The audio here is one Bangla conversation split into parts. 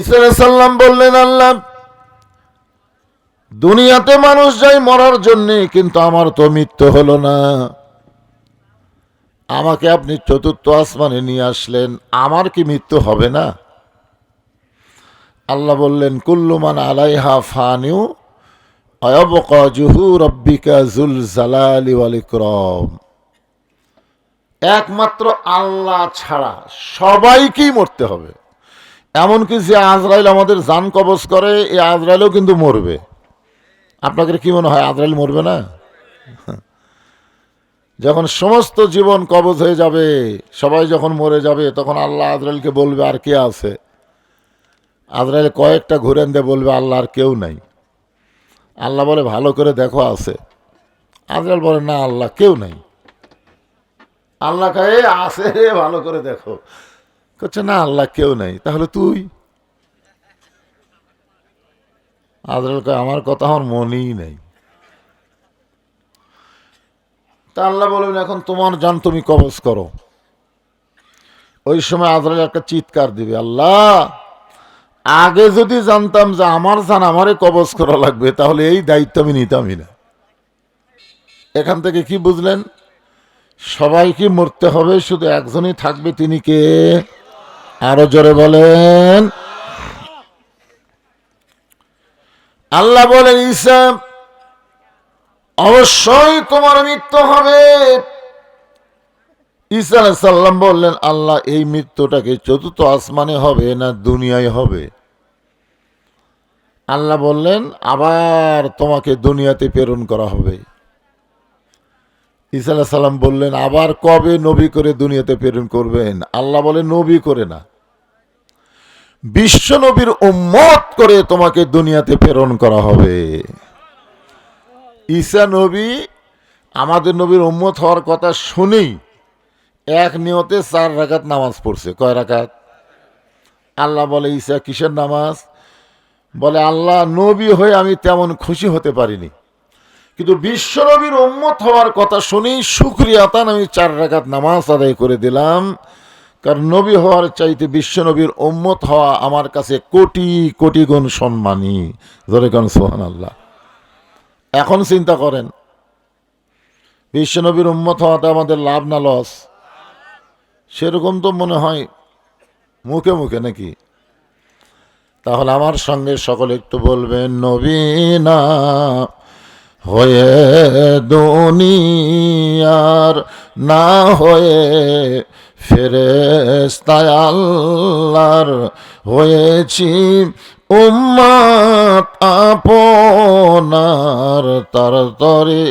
সাল্লাম বললেন, আল্লাহ, দুনিয়াতে মানুষ যায় মরার জন্যে, কিন্তু আমার তো মৃত্যু হলো না। আমাকে আপনি চতুর্থ আসমানে নিয়ে আসলেন, আমার কি মৃত্যু হবে না? আল্লাহ বললেন কুল্লুমান আলাইহা ফানিউ অয়বকা জুহু রব্বিকা জুল জালালি ওয়াল ইকরাম। একমাত্র আল্লাহ ছাড়া সবাইকেই মরতে হবে। এমনকি যে আজরাইল আমাদের জান কবজ করে, এই আজরাইলও কিন্তু মরবে। আপনাদের কি মনে হয় আজরাইল মরবে না? যখন সমস্ত জীবন কবজ হয়ে যাবে, সবাই যখন মরে যাবে, তখন আল্লাহ আজরাইলকে বলবে, আর কে আছে? আজরাইল কয়েকটা ঘুরেন দিয়ে বলবে, আল্লাহ আর কেউ নাই। আল্লাহ বলে, ভালো করে দেখো আছে। আজরাইল বলে, না, আল্লাহ কেউ নাই। আল্লাহ কয়ে আছে ভালো করে দেখো। করছে না, আল্লাহ কেউ নেই, তাহলে তুই? আমার কথা আমার মনেই নেই। তা আল্লাহ বলবেন এখন তোমার জান তুমি কবজ করো। ওই সময় আজরাইল একটা চিৎকার দিবে, আল্লাহ, আগে যদি জানতাম যে আমার জান আমারে কবজ করা লাগবে, তাহলে এই দায়িত্ব আমি নিতামই না। এখান থেকে কি বুঝলেন? সবাইকে মরতে হবে, শুধু একজনই থাকবে, তিনি কে? আরও জোরে বলেন। আল্লাহ বলেন, ঈসা, অবশ্যই তোমার মৃত্যু হবে। ঈসা সাল্লাম বললেন, আল্লাহ, এই মৃত্যুটাকে চতুর্থ আসমানে হবে না দুনিয়ায় হবে? আল্লাহ বললেন, আবার তোমাকে দুনিয়াতে প্রেরণ করা হবে। ঈসা সাল্লাম বললেন, আবার কবে নবী করে দুনিয়াতে প্রেরণ করবেন? আল্লাহ বলে নবী করে না। বিশ্ব নবীর উম্মত করে তোমাকে দুনিয়াতে প্রেরণ করা হবে। ঈসা নবী আমাদের নবীর উম্মত হওয়ার কথা শুনেই এক নিয়তে চার রাকাত নামাজ পড়ছে। কয় রাকাত? আল্লাহ বলে, ঈসা, কিসের নামাজ? বলে, আল্লাহ নবী হয়ে আমি তেমন খুশি হতে পারিনি। কিন্তু বিশ্ব নবীর উম্মত হওয়ার কথা শুনেই সুক্রিয়াতান আমি চার রাকাত নামাজ আদায় করে দিলাম। কারণ নবী হওয়ার চাইতে বিশ্ব নবীর উম্মত হওয়া আমার কাছে কোটি কোটি গুণ সম্মানী। কারণ সোহান আল্লাহ এখন চিন্তা করেন, বিশ্ব নবীর উম্মত হওয়াতে আমাদের লাভ না লস? সেরকম তো মনে হয় মুখে মুখে নাকি? তাহলে আমার সঙ্গে সকলে একটু বলবেন নবীনা হয়ে দুনিয়ার, না হয়ে ফেরেস্তায় আল্লাহর হয়েছি উম্মাত আপনার তার তরে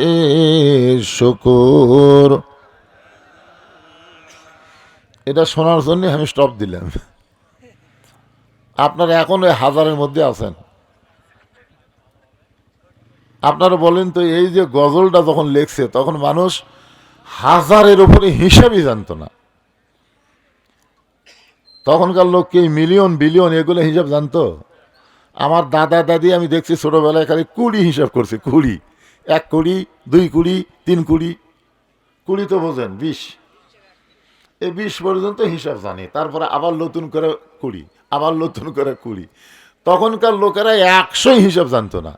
শুকুর। এটা শোনার জন্য আমি স্টপ দিলাম। আপনারা এখন ওই হাজারের মধ্যে আছেন। আপনারা বলেন তো, এই যে গজলটা যখন লেখছে, তখন মানুষ হাজারের উপরে হিসাবই জানতো না। তখনকার লোক কি মিলিয়ন বিলিয়ন এগুলো হিসাব জানতো? আমার দাদা, দাদি আমি দেখছি ছোটোবেলায় খালি কুড়ি হিসাব করছে, কুড়ি। এক কুড়ি, দুই কুড়ি, তিন কুড়ি। কুড়ি তো বোঝেন, বিশ। এই বিশ পর্যন্ত হিসাব জানি, তারপরে আবার নতুন করে কুড়ি, আবার নতুন করে কুড়ি। তখনকার লোকেরা একশোই হিসাব জানতো না।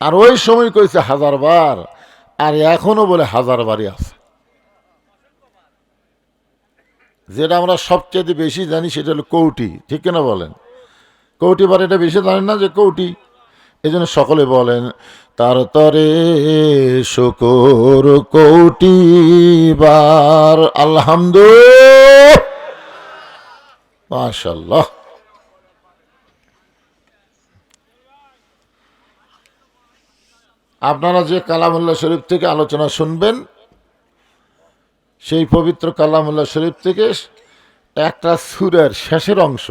আর ওই সময় কইছে হাজার বার আর এখনও বলে হাজার বারই আছে। যেটা আমরা সবচেয়ে বেশি জানি সেটা হলো কৌটি, ঠিক কিনা বলেন? কৌটি বার এটা বেশি জানেন না যে কৌটি? এই জন্য সকলে বলেন, তার তরে শুকুর কৌটি বার। আলহামদু মাশাল্লাহ আপনারা যে কালামুল্লাহ শরীফ থেকে আলোচনা শুনবেন সেই পবিত্র কালামুল্লাহ শরীফ থেকে একটা সুরের শেষের অংশ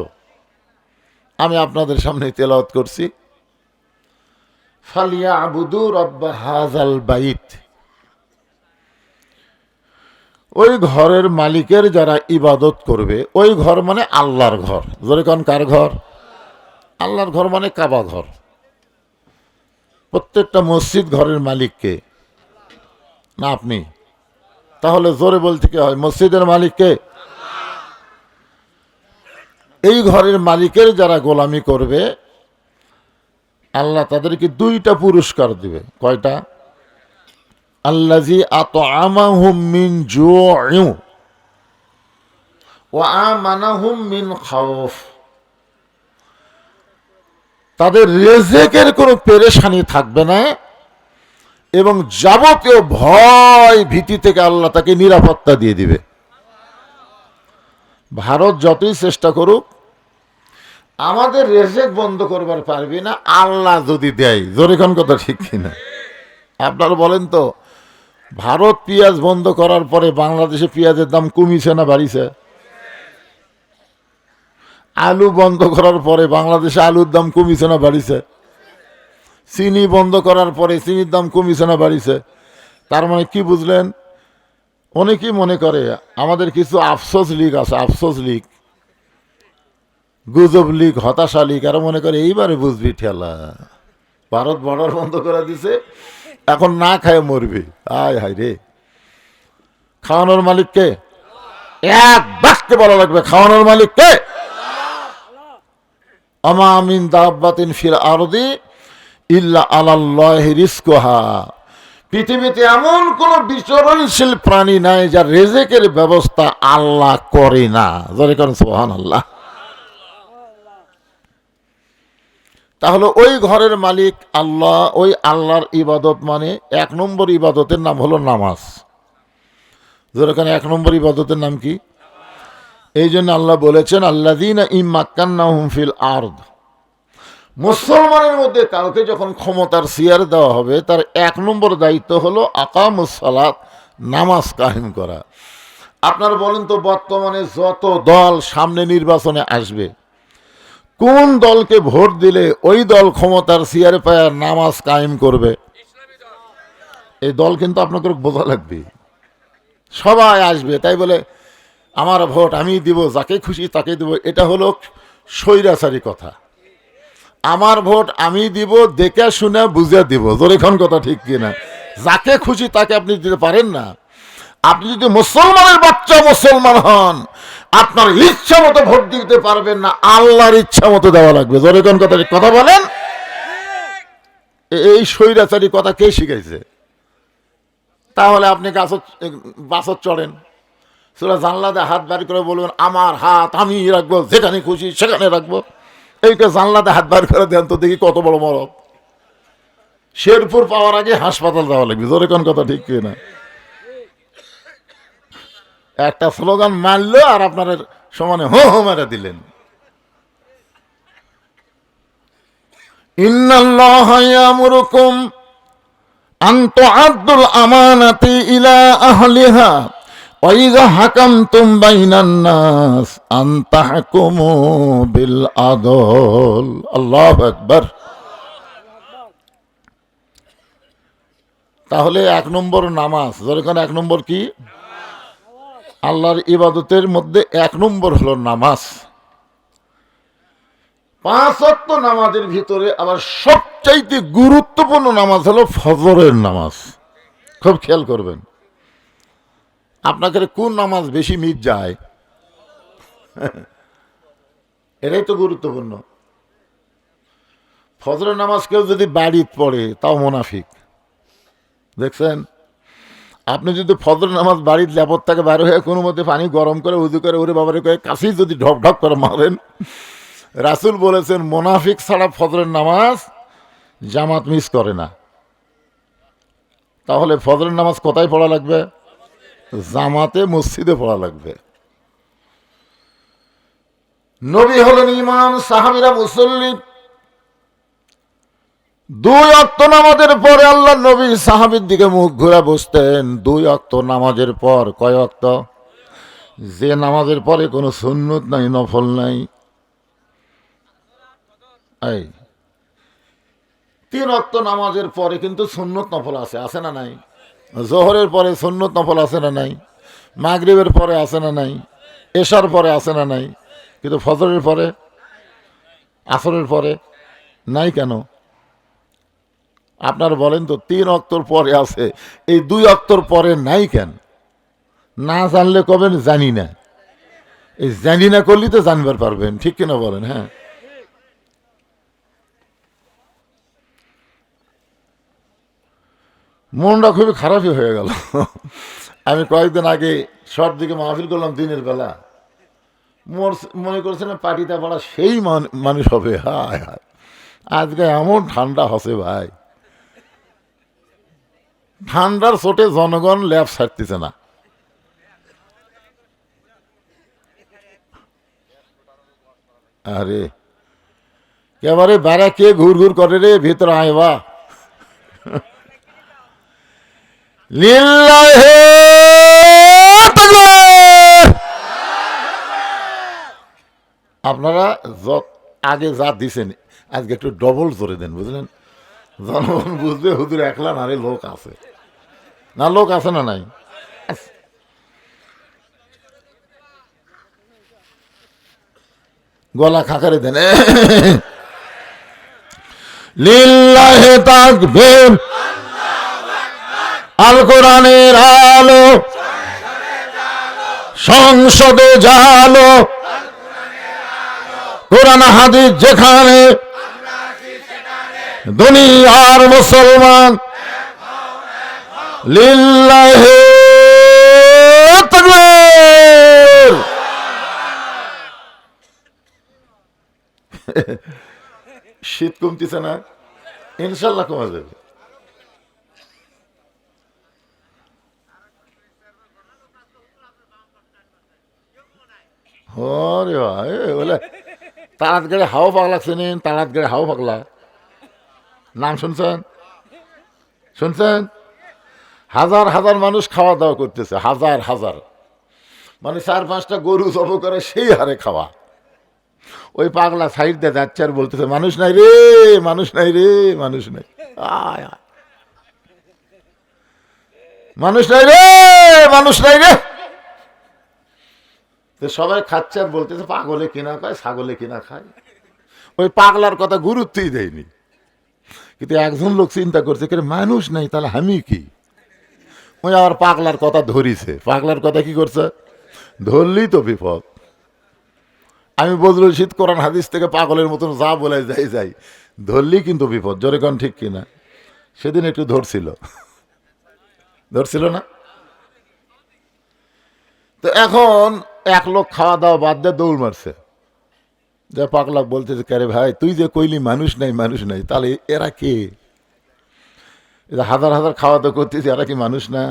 আমি আপনাদের সামনে তেলাওয়াত করছি। ফালিয়া আবুদু রব্বা হাজাল বাইত। ওই ঘরের মালিকের যারা ইবাদত করবে, ওই ঘর মানে আল্লাহর ঘর। জোরে কন, কার ঘর? আল্লাহর ঘর মানে কাবা ঘর। প্রত্যেকটা মসজিদ ঘরের মালিককে। না, আপনি? তাহলে জোরে বলতে কি হয়, মসজিদের মালিককে? এই ঘরের মালিকের যারা গোলামি করবে, আল্লাহ তাদেরকে দুইটা পুরস্কার দিবে। কয়টা? আল্লাজি আত মিন জুউ ও আমানাহুম মিন খাউফ। তাদের রেজেকের কোনো পেরেশানি থাকবে না। এবং যাবতীয় ভয় ভীতি থেকে আল্লাহ তাকে নিরাপত্তা দিয়ে দিবে। ভারত যতই চেষ্টা করুক, আমাদের রেজেক বন্ধ করবার পারবি না, আল্লাহ যদি দেয়। জোরেখন কথা ঠিক কিনা? আপনারা বলেন তো, ভারত পেঁয়াজ বন্ধ করার পরে বাংলাদেশে পেঁয়াজের দাম কমিছে না বাড়িছে? আলু বন্ধ করার পরে বাংলাদেশে আলুর দাম কমিছে না বাড়িছে? চিনি বন্ধ করার পরে চিনির দাম কমিছে না বাড়িছে। তার মানে কি বুঝলেন? অনেকেই মনে করে আমাদের কিছু আফসোস লীগ আছে আফসোস লীগ। গুজব লীগ হতাশা লীগ আরও মনে করে এইবারে বুঝবি ঠেলা। ভারত বর্ডার বন্ধ করে দিছে এখন না খায় মরবি। আয় হায় রে। খাওয়ানোর মালিক কে? এক বাক্যে বলা লাগবে খাওয়ানোর মালিক কে? আমা আমিন দাব্বাতিন ফির আরদি ইল্লা আলাল্লাহ রিস্কোহা পৃথিবীতে এমন কোন বিচরণশীল প্রাণী নাই যার রেজেকের ব্যবস্থা আল্লাহ করে না। জরে করেন সোহান আল্লাহ তাহলে ওই ঘরের মালিক আল্লাহ, ওই আল্লাহর ইবাদত মানে এক নম্বর ইবাদতের নাম হলো নামাজ। যেখানে এক নম্বর ইবাদতের নাম কি? এই জন্য আল্লাহ বলেছেন আল্লাহ দিন ইমাক্কান্না হুমফিল আর্দ। মুসলমানের মধ্যে কাউকে যখন ক্ষমতার সিয়ার দেওয়া হবে, তার এক নম্বর দায়িত্ব হলো আকামুসালাত নামাজ কাহিম করা। আপনারা বলেন তো, বর্তমানে যত দল সামনে নির্বাচনে আসবে, কোন দলকে ভোট দিলে ওই দল ক্ষমতার সিয়ারে পায় নামাজ কায়েম করবে? এই দল কিন্তু আপনাকে বোঝা লাগবে। সবাই আসবে, তাই বলে, আমার ভোট আমি দিব, যাকে খুশি তাকে দিব। এটা হলো স্বৈরাচারী কথা। আমার ভোট আমি দিব, দেখে শুনে বুঝে দিব। জোরেখন কথা ঠিক কিনা? যাকে খুশি তাকে আপনি দিতে পারেন না। আপনি যদি মুসলমানের বাচ্চা মুসলমান হন, আপনার ইচ্ছা মতো ভোট দিতে পারবেন না, আল্লাহর ইচ্ছা মতো দেওয়া লাগবে। জোরেখন কথা কথা বলেন। এই স্বৈরাচারী কথা কে শিখাইছে? তাহলে আপনি গাছত বাসত চড়েন। সেটা জানলাতে হাত বার করে বলবেন, আমার হাত আমি রাখব, যেখানে খুশি সেখানে রাখব। এইটা জানলাতে হাত বার করে দেন তো দেখি কত বড় মরদ। শেরপুর পাওয়ার আগে হাসপাতাল যাওয়া লাগবে, জোরে কোন কথা ঠিক কি না একটা স্লোগান মারলো আর আপনার সমানে হো হো মেরে দিলেন। আমানাতি ইলা আহলিহা। ওয়াইজা হাকাম আল্লাহ তাহলে এক নম্বর নামাজ যেরকম এক নম্বর কি? আল্লাহর ইবাদতের মধ্যে এক নম্বর হলো নামাজ। পাঁচ অত্ত নামাজের ভিতরে আবার সবচাইতে গুরুত্বপূর্ণ নামাজ হলো ফজরের নামাজ। খুব খেয়াল করবেন। আপনাকে কোন নামাজ বেশি মিট যায়? এটাই তো গুরুত্বপূর্ণ। ফজরের নামাজ কেউ যদি বাড়ি পড়ে, তাও মোনাফিক। দেখছেন? আপনি যদি ফজর নামাজ বাড়ির ল্যাপর থেকে, বাইরে হয়ে কোনো মধ্যে পানি গরম করে উজু করে, ওরে বাবারে করে কাছেই যদি ঢক ঢক করে মারেন, রাসুল বলেছেন, মোনাফিক ছাড়া ফজরের নামাজ জামাত মিস করে না। তাহলে ফজরের নামাজ কোথায় পড়া লাগবে? জামাতে মসজিদে পড়া লাগবে। নবী হলেন ইমাম, সাহাবিরা মুসল্লি। দুই অক্ত নামাজের পরে আল্লাহ নবী সাহাবির দিকে মুখ ঘুরে বসতেন। দুই অক্ত নামাজের পর কয় অক্ত যে নামাজের পরে কোনো সুন্নত নাই, নফল নাই। এই। তিন অক্ত নামাজের পরে কিন্তু সুন্নত নফল আছে আছে না নাই? জোহরের পরে সুন্নত নফল আছে না নাই? মাগরিবের পরে আছে না নাই? এশার পরে আছে না নাই? কিন্তু ফজরের পরে, আসরের পরে নাই কেন? আপনার বলেন তো, তিন অক্তর পরে আছে, এই দুই অক্তর পরে নাই কেন? না জানলে কবেন জানি না। এই জানি না করলেই তো জানবার পারবেন, ঠিক কিনা বলেন হ্যাঁ? মনটা খুবই খারাপই হয়ে গেল। আমি কয়েকদিন আগে সব দিকে মাহফিল করলাম দিনের বেলা। মোর মনে করছিলাম পার্টিটা পাড়া সেই মানুষ হবে। হায় হায়। আজকে এমন ঠান্ডা হসে ভাই। ঠান্ডার চোটে জনগণ ল্যাব ছাড়তেছে না। আরে, এবারে বেড়া কে ঘুর ঘুর করে রে? ভিতর আইবা লিল্লাহে! আপনারা আগে যা দিছেন, আজকে একটু ডবল জোরে দেন, বুঝলেন? জনগণ বুঝবে হুদুর একলা নারে লোক আছে। না, লোক আছে না নাই? গলা খাকারে দেন। লিল্লাহে তাকবীর। আল কোরআনের আলো, সংসদে জালো। কোরআন হাদিস যেখানে, দুনিয়ার মুসলমান, লিল্লাহে শীত কমতেছে না, ইনশাল্লাহ কমা যাবে। তারাত গেড়ে হাওয়া পাগলা চেনেন তারাত গেড়ে হাওয়া পাগলা। নাম শুনছেন? শুনছেন? হাজার হাজার মানুষ খাওয়া দাওয়া করতেছে, হাজার হাজার। মানে চার পাঁচটা গরু জব করে সেই হারে খাওয়া। ওই পাগলা সাইড দিয়ে যাচ্ছে আর বলতেছে, মানুষ নাই রে, মানুষ নাই রে, মানুষ নাই। আয়। মানুষ নাই রে, মানুষ নাই রে। তো সবাই খাচ্ছে আর বলতেছে, পাগলে কিনা খায়, ছাগলে কিনা খায়। ওই পাগলার কথা গুরুত্বই দেয়নি। কিন্তু একজন লোক চিন্তা করছে, কে মানুষ নাই, তাহলে আমি কি? ওই আবার পাগলার কথা ধরিছে। পাগলার কথা কি করছে? ধরলেই তো বিপদ। আমি বদরুল শীত কোরআন হাদিস থেকে পাগলের মতন যা বলে যাই যাই। ধরলেই কিন্তু বিপদ, জোরে কন ঠিক কিনা? সেদিন একটু ধরছিল। ধরছিল না? তো এখন এক লোক খাওয়া দাওয়া বাদ দিয়ে দৌড় মারছে। যে পাগলা বলতেছে, কে রে ভাই, তুই যে কইলি মানুষ নাই মানুষ নাই, তাহলে এরা কে? এরা হাজার হাজার খাওয়া দাওয়া করতেছি, এরা কি মানুষ না?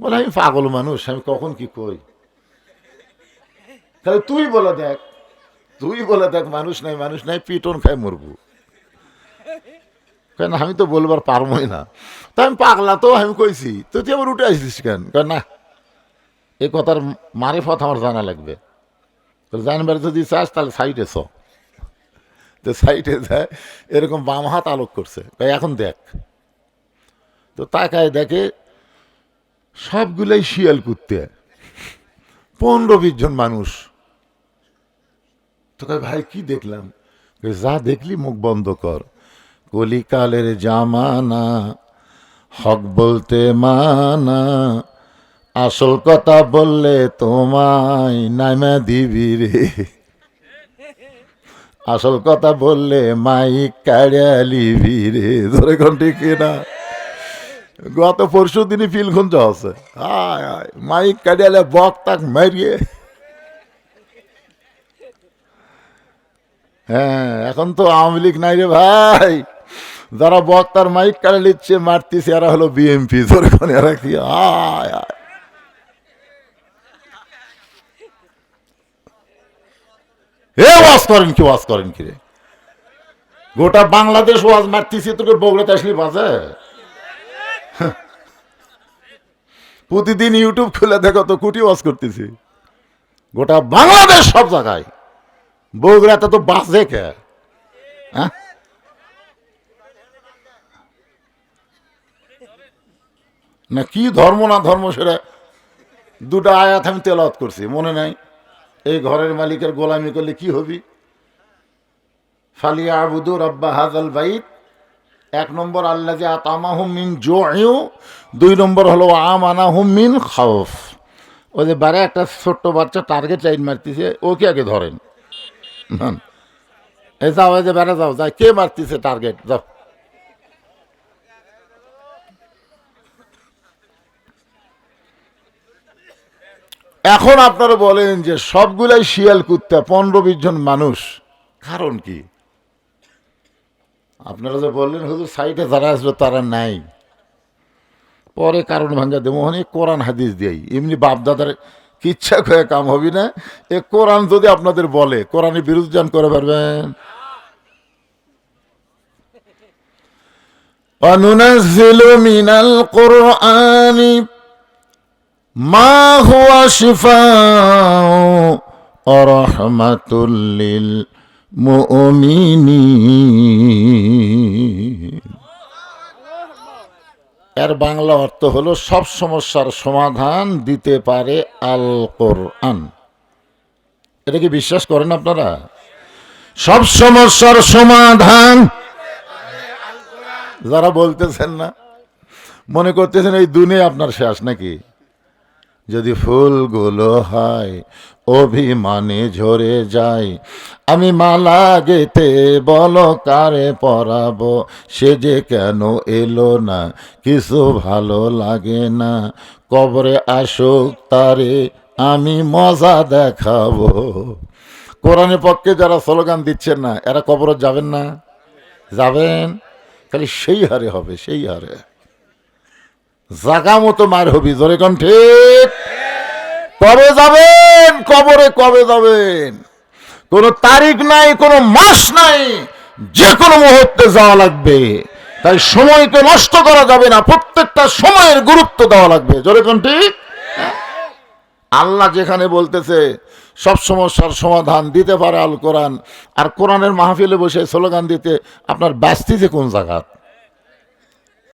বলে, আমি পাগল মানুষ, আমি কখন কি কই? তাহলে তুই বলে দেখ, তুই বলে দেখ, মানুষ নাই মানুষ নাই, পিটন খাই মরবো। কেন আমি তো বলবার পারবই না। তা আমি পাগলা তো, আমি কইছি তো তুই আবার উঠে আসিস কেন? কয়, না এই কথার মারে পথ আমার জানা লাগবে। জানবার যদি চাস, তাহলে সাইডে চ। তো সাইডে যায় এরকম বাম হাত আলোক করছে। এখন দেখ। তো তাকায় দেখে সবগুলাই শিয়াল কুত্তে। পনেরো বিশ জন মানুষ। তো ভাই, কি দেখলাম? যা দেখলি মুখ বন্ধ কর। কলিকালের জামানা, হক বলতে মানা আসল কথা বললে তোমায় নামা দিবি রে। আসল কথা বললে মাইক কাড়ালিবি রে। ধরে কোন ঠিক না? গত পরশু দিনই খুঁজে আছে হায় হায় মাইক কাড়িয়ালে বক তাক মারিয়ে। হ্যাঁ এখন তো আওয়ামী লীগ নাই রে ভাই। যারা বক্তার মাইক কাড়ে নিচ্ছে, মারতিছে, এরা হলো বিএমপি। ধরে কোন এরা কি? আয় আয় এ ওয়াজ করেন কি ওয়াজ করেন কি রে? গোটা বাংলাদেশ ওয়াজ মারতিছে, তোকে বগুড়াতে আসলি বাজে? প্রতিদিন ইউটিউব খুলে দেখো তো কুটি ওয়াজ করতেছি। গোটা বাংলাদেশ সব জায়গায়। বগুড়াতে তো বাজে কে? হ্যাঁ? না, কি ধর্ম না ধর্ম সেটা দুটা আয়াত আমি তেলাওয়াত করছি, মনে নাই? এই ঘরের মালিকের গোলামি করলে কি হবি? ফালিয়া আবুদু রব্বা হাজাল বাইত। এক নম্বর আল্লাহ যে আতামা হুম মিন জোয়ু দুই নম্বর হলো আম আনা আমানাহুম মিন খাউফ। ও যে বারে একটা ছোট্ট বাচ্চা টার্গেট লাইন মারতেছে ওকে আগে ধরেন? হুম। এই যাও যে বেড়া যাও, যাই। কে মারতেছে টার্গেট যাও। এখন আপনারা বলেন যে সবগুলাই শিয়াল কুত্তা, পনেরো বিশ জন মানুষ। কারণ কি? আপনারা যে বললেন, হুজুর, সাইডে যারা আসলো তারা নাই। পরে কারণ ভাঙ্গা দেমোহন এই কোরআন হাদিস দিয়ে এমনি বাপদাদার কিচ্ছা হয়ে কাম হবি না। এ কোরআন যদি আপনাদের বলে, কোরআনে বিরুদ্ধান করে পারবেন। অনুনাজিল মিনাল কোরআনি মা হুয়া শিফাও অরহমাতুল্লিল মুমিনি এর বাংলা অর্থ হলো, সব সমস্যার সমাধান দিতে পারে আল কোরআন। এটা কি বিশ্বাস করেন আপনারা? সব সমস্যার সমাধান যারা বলতেছেন না, মনে করতেছেন এই দুনিয়া আপনার শেষ নাকি? যদি ফুলগুলো হয়, অভিমানে ঝরে যায়। আমি মালা গেতে বলো কারে পরাবো, সে যে কেন এলো না, কিছু ভালো লাগে না। কবরে আসুক তারে আমি মজা দেখাবো। কোরআনের পক্ষে যারা স্লোগান দিচ্ছেন না, এরা কবরে যাবেন না? যাবেন? খালি সেই হারে হবে, সেই হারে। জাগা মতো মার হবি, জোরে কোন ঠিক? কবে যাবেন? কবরে কবে যাবেন? কোনো তারিখ নাই, কোনো মাস নাই, যে কোনো মুহূর্তে যাওয়া লাগবে। তাই সময়কে নষ্ট করা যাবে না, প্রত্যেকটা সময়ের গুরুত্ব দেওয়া লাগবে। জোরে কোন ঠিক? আল্লাহ যেখানে বলতেছে, সব সমস্যার সমাধান দিতে পারে আল কোরআন। আর কোরআনের মাহফিলে বসে স্লোগান দিতে, আপনার ব্যস্তি যে কোন জায়গা?